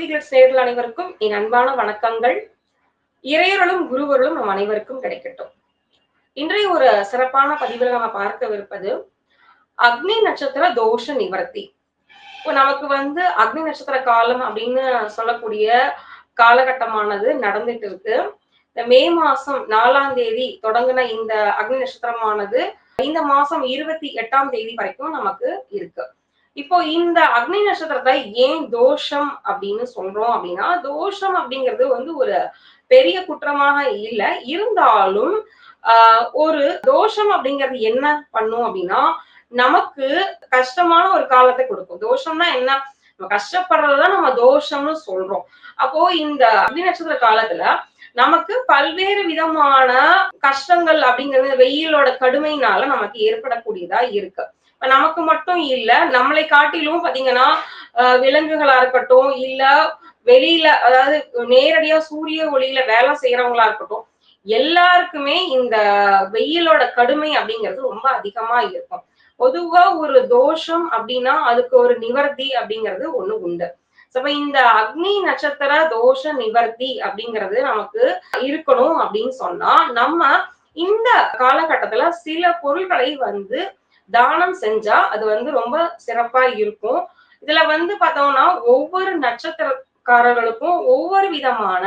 பக்தி நேர்கள் அனைவருக்கும் என் அன்பான வணக்கங்கள். இறையர்களும் குருவர்களும் நம் அனைவருக்கும் கிடைக்கட்டும். இன்றைய ஒரு சிறப்பான பதிவில் நம்ம பார்க்கவிருப்பது அக்னி நட்சத்திர தோஷ நிவர்த்தி. இப்போ நமக்கு வந்து அக்னி நட்சத்திர காலம் அப்படின்னு சொல்லக்கூடிய காலகட்டமானது நடந்துட்டு இருக்கு. இந்த மே மாசம் நாலாம் தேதி தொடங்கின இந்த அக்னி நட்சத்திரமானது இந்த மாசம் இருபத்தி எட்டாம் தேதி வரைக்கும் நமக்கு இருக்கு. இப்போ இந்த அக்னி நட்சத்திரத்தை ஏன் தோஷம் அப்படின்னு சொல்றோம் அப்படின்னா தோஷம் அப்படிங்கிறது வந்து ஒரு பெரிய குற்றமாக இல்லை. இருந்தாலும் ஆஹ் ஒரு தோஷம் அப்படிங்கிறது என்ன பண்ணும் அப்படின்னா நமக்கு கஷ்டமான ஒரு காலத்தை கொடுக்கும். தோஷம்னா என்ன? நம்ம கஷ்டப்படுறதுதான் நம்ம தோஷம்னு சொல்றோம். அப்போ இந்த அக்னி நட்சத்திர காலத்துல நமக்கு பல்வேறு விதமான கஷ்டங்கள் அப்படிங்கிறது வெயிலோட கடுமையினால நமக்கு ஏற்படக்கூடியதா இருக்கு. நமக்கு மட்டும் இல்ல நம்மளை காட்டிலும் பாத்தீங்கன்னா விலங்குகளா இருக்கட்டும் இல்ல வெளியில அதாவது நேரடியா சூரிய ஒளியில வேலை செய்யறவங்களா இருக்கட்டும் எல்லாருக்குமே இந்த வெயிலோட கடுமை அப்படிங்கிறது ரொம்ப அதிகமா இருக்கும். பொதுவா ஒரு தோஷம் அப்படின்னா அதுக்கு ஒரு நிவர்த்தி அப்படிங்கிறது ஒண்ணு உண்டு. அப்ப இந்த அக்னி நட்சத்திர தோஷ நிவர்த்தி அப்படிங்கிறது நமக்கு இருக்கணும் அப்படின்னு சொன்னா நம்ம இந்த காலகட்டத்துல சில பொருட்களை வந்து தானம் செஞ்சா அது வந்து ரொம்ப சிறப்பா இருக்கும். இதுல வந்து பார்த்தோம்னா ஒவ்வொரு நட்சத்திரக்காரர்களுக்கும் ஒவ்வொரு விதமான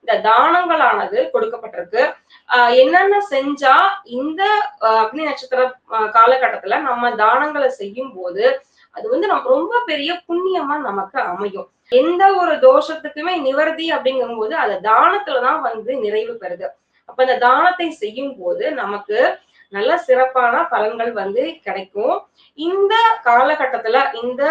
இந்த தானங்களானது கொடுக்கப்பட்டிருக்கு. ஆஹ் என்னென்ன செஞ்சா இந்த அக்னி நட்சத்திர காலகட்டத்துல நம்ம தானங்களை செய்யும் போது அது வந்து நம்ம ரொம்ப பெரிய புண்ணியமா நமக்கு அமையும். எந்த ஒரு தோஷத்துக்குமே நிவர்த்தி அப்படிங்கும் போது அது தானத்துலதான் வந்து நிறைவு பெறுது. அப்ப அந்த தானத்தை செய்யும் போது நமக்கு நல்ல சிறப்பான பலன்கள் வந்து கிடைக்கும். இந்த காலகட்டத்துல இந்த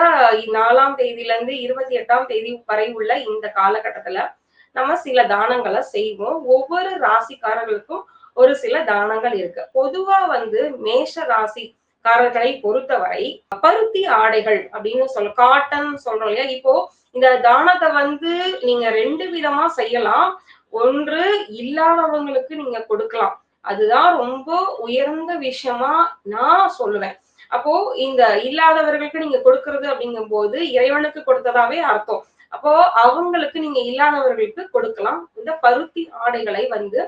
நாலாம் தேதியில இருந்து இருபத்தி எட்டாம் தேதி வரை உள்ள இந்த காலகட்டத்துல நம்ம சில தானங்களை செய்வோம். ஒவ்வொரு ராசிக்காரர்களுக்கும் ஒரு சில தானங்கள் இருக்கு. பொதுவா வந்து மேஷ ராசிக்காரர்களை பொறுத்தவரை பருத்தி ஆடைகள் அப்படின்னு சொல்ல காட்டன் சொல்றோம் இல்லையா? இப்போ இந்த தானத்தை வந்து நீங்க ரெண்டு விதமா செய்யலாம். ஒன்று இல்லாதவங்களுக்கு நீங்க கொடுக்கலாம். அதுதான் ரொம்ப உயர்ந்த விஷயமா நான் சொல்லுவேன். அப்போ இந்த இல்லாதவர்களுக்கு நீங்க கொடுக்கறது அப்படிங்கும் போது இறைவனுக்கு கொடுத்ததாவே அர்த்தம். அப்போ அவங்களுக்கு நீங்க இல்லாதவர்களுக்கு கொடுக்கலாம். இந்த பருத்தி ஆடைகளை வந்து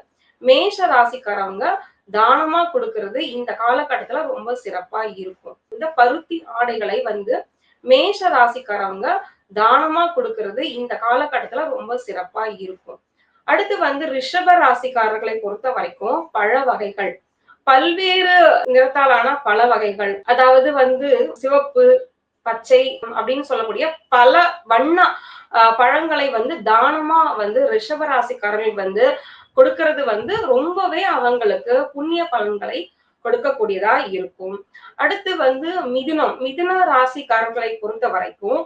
மேஷ ராசிக்காரவங்க தானமா கொடுக்கறது இந்த காலகட்டத்துல ரொம்ப சிறப்பா இருக்கும். இந்த பருத்தி ஆடைகளை வந்து மேஷ ராசிக்காரவங்க தானமா கொடுக்கறது இந்த காலகட்டத்துல ரொம்ப சிறப்பா இருக்கும். அடுத்து வந்து ரிஷப ராசிக்காரர்களை பொறுத்த வரைக்கும் பழ வகைகள். பல்வேறு நிறத்தாலான பல வகைகள். அதாவது வந்து சிவப்பு பச்சை அப்படின்னு சொல்லக்கூடிய பல வண்ண பழங்களை வந்து தானமா வந்து ரிஷப ராசிக்காரர்கள் வந்து கொடுக்கறது வந்து ரொம்பவே அவங்களுக்கு புண்ணிய பலன்களை கொடுக்கக்கூடியதா இருக்கும். அடுத்து வந்து மிதுனம். மிதுன ராசிக்காரர்களை பொறுத்த வரைக்கும்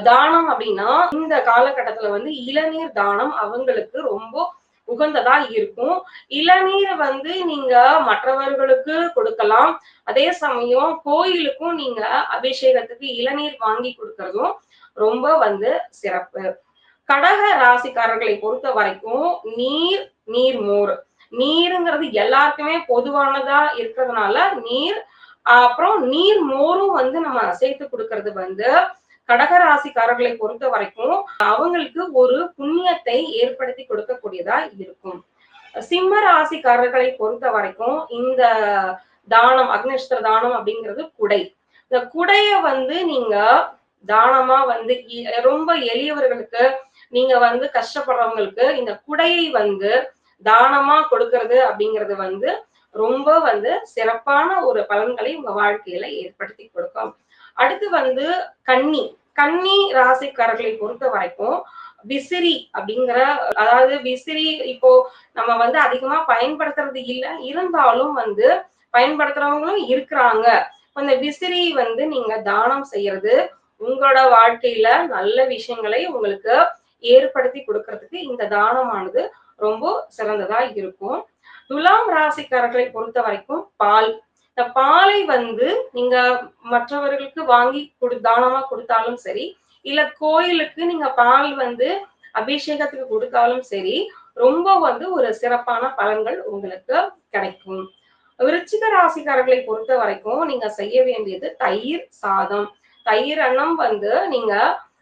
தானம் அப்படின்னா இந்த காலகட்டத்துல வந்து இளநீர் தானம் அவங்களுக்கு ரொம்ப உகந்ததா இருக்கும். இளநீர் வந்து நீங்க மற்றவர்களுக்கு கொடுக்கலாம். அதே சமயம் கோயிலுக்கும் நீங்க அபிஷேகத்துக்கு இளநீர் வாங்கி கொடுக்கறதும் ரொம்ப வந்து சிறப்பு. கடக ராசிக்காரர்களை பொறுத்த வரைக்கும் நீர் நீர் மோர். நீருங்கிறது எல்லாருக்குமே பொதுவானதா இருக்கிறதுனால நீர் அப்புறம் நீர் மோரும் வந்து நம்ம சேர்த்து கொடுக்கறது வந்து கடகராசிக்காரர்களை பொறுத்த வரைக்கும் அவங்களுக்கு ஒரு புண்ணியத்தை ஏற்படுத்தி கொடுக்கக்கூடியதா இருக்கும். சிம்ம ராசிக்காரர்களை பொறுத்த வரைக்கும் இந்த தானம் அக்னேஸ்வர தானம் அப்படிங்கிறது குடை. இந்த குடைய வந்து நீங்க தானமா வந்து ரொம்ப எளியவர்களுக்கு நீங்க வந்து கஷ்டப்படுறவங்களுக்கு இந்த குடையை வந்து தானமா கொடுக்கறது அப்படிங்கிறது வந்து ரொம்ப வந்து சிறப்பான ஒரு பலன்களை உங்க வாழ்க்கையில ஏற்படுத்தி கொடுக்கும். அடுத்து வந்து கன்னி. கன்னி ராசிக்காரர்களை பொறுத்த வரைக்கும் விசிறி அப்படிங்கிற அதாவது விசிறி இப்போ நம்ம வந்து அதிகமா பயன்படுத்துறது இல்லை இருந்தாலும் வந்து பயன்படுத்துறவங்களும் இருக்கிறாங்க. அந்த விசிறி வந்து நீங்க தானம் செய்யறது உங்களோட வாழ்க்கையில நல்ல விஷயங்களை உங்களுக்கு ஏற்படுத்தி கொடுக்கறதுக்கு இந்த தானமானது ரொம்ப சிறந்ததா இருக்கும். துலாம் ராசிக்காரர்களை பொறுத்த வரைக்கும் பால் இந்த பாலை வந்து நீங்க மற்றவர்களுக்கு வாங்கி கொடு தானமா கொடுத்தாலும் சரி இல்ல கோயிலுக்கு நீங்க பால் வந்து அபிஷேகத்துக்கு கொடுத்தாலும் சரி ரொம்ப வந்து ஒரு சிறப்பான பலன்கள் உங்களுக்கு கிடைக்கும். விருச்சிக ராசிக்காரர்களை பொறுத்த வரைக்கும் நீங்க செய்ய வேண்டியது தயிர் சாதம். தயிர் அன்னம் வந்து நீங்க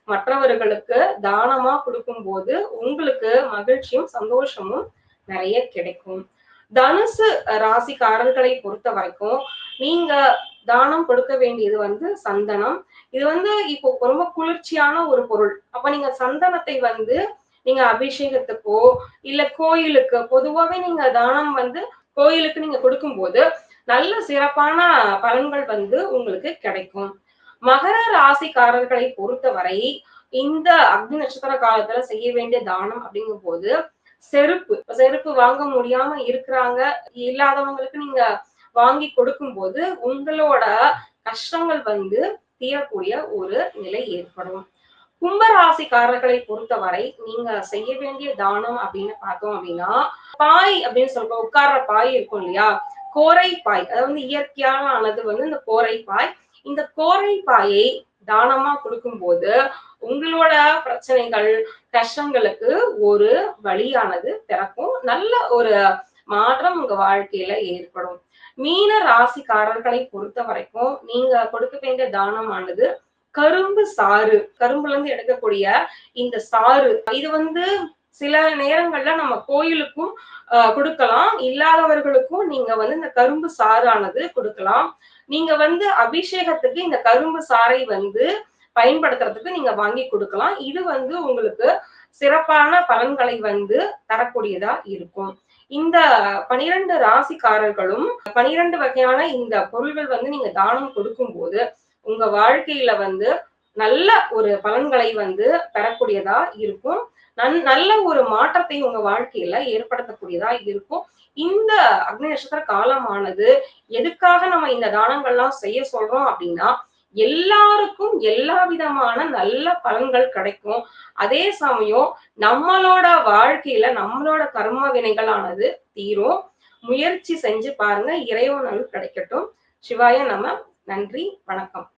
மற்றவர்களுக்கு தானமா கொடுக்கும்போது உங்களுக்கு மகிழ்ச்சியும் சந்தோஷமும் நிறைய கிடைக்கும். தனுசு ராசிக்காரர்களை பொறுத்த வரைக்கும் நீங்க தானம் கொடுக்க வேண்டியது வந்து சந்தனம். இது வந்து இப்போ ரொம்ப குளிர்ச்சியான ஒரு பொருள். அப்ப நீங்க சந்தனத்தை வந்து நீங்க அபிஷேகத்துக்கோ இல்ல கோயிலுக்கு பொதுவாவே நீங்க தானம் வந்து கோயிலுக்கு நீங்க கொடுக்கும்போது நல்ல சிறப்பான பலன்கள் வந்து உங்களுக்கு கிடைக்கும். மகர ராசிக்காரர்களை பொறுத்தவரை இந்த அக்னி நட்சத்திர காலத்துல செய்ய வேண்டிய தானம் அப்படிங்கும் போது செருப்பு செருப்பு வாங்க முடியாம இருக்கிறாங்க இல்லாதவங்களுக்கு நீங்க வாங்கி கொடுக்கும் போது உங்களோட கஷ்டங்கள் வந்து தீரக்கூடிய ஒரு நிலை ஏற்படும். கும்பராசிக்காரர்களை பொறுத்தவரை நீங்க செய்ய வேண்டிய தானம் அப்படின்னு பார்த்தோம் அப்படின்னா பாய் அப்படின்னு சொல்றோம் உட்கார்ற பாய் இருக்கும் இல்லையா? கோரை பாய் அதாவது இயற்கையான ஆனது வந்து இந்த கோரை பாய் இந்த கோரை பாயை தானமா கொடுக்கும்போது உங்களோட பிரச்சனைகள் கஷ்டங்களுக்கு ஒரு வழியானது பிறக்கும் நல்ல ஒரு மாற்றம் உங்க வாழ்க்கையில ஏற்படும். மீன ராசிக்காரர்களை பொறுத்த வரைக்கும் நீங்க கொடுக்க வேண்டிய தானமானது கரும்பு சாறு. கரும்புல இருந்து எடுக்கக்கூடிய இந்த சாறு. இது வந்து சில நேரங்கள்ல நம்ம கோயிலுக்கும் கொடுக்கலாம். இல்லாதவர்களுக்கும் நீங்க வந்து இந்த கரும்பு சாறானது கொடுக்கலாம். நீங்க வந்து அபிஷேகத்துக்கு இந்த கரும்பு சாறை வந்து பயன்படுத்துறதுக்கு நீங்க வாங்கி கொடுக்கலாம். இது வந்து உங்களுக்கு சிறப்பான பலன்களை வந்து தரக்கூடியதா இருக்கும். இந்த பனிரெண்டு ராசிக்காரர்களும் பனிரெண்டு வகையான இந்த பொருள்கள் வந்து நீங்க தானம் கொடுக்கும் போது உங்க வாழ்க்கையில வந்து நல்ல ஒரு பலன்களை வந்து பெறக்கூடியதா இருக்கும். நல்ல ஒரு மாற்றத்தை உங்க வாழ்க்கையில ஏற்படுத்தக்கூடியதா இருக்கும். இந்த அக்னி நட்சத்திர காலமானது எதுக்காக நம்ம இந்த தானங்கள்லாம் செய்ய சொல்றோம் அப்படின்னா எல்லாருக்கும் எல்லா விதமான நல்ல பலன்கள் கிடைக்கும். அதே சமயம் நம்மளோட வாழ்க்கையில நம்மளோட கர்ம வினைகளானது தீரும். முயற்சி செஞ்சு பாருங்க இறைவனல் கிடைக்கட்டும். சிவாய நம்ம நன்றி வணக்கம்.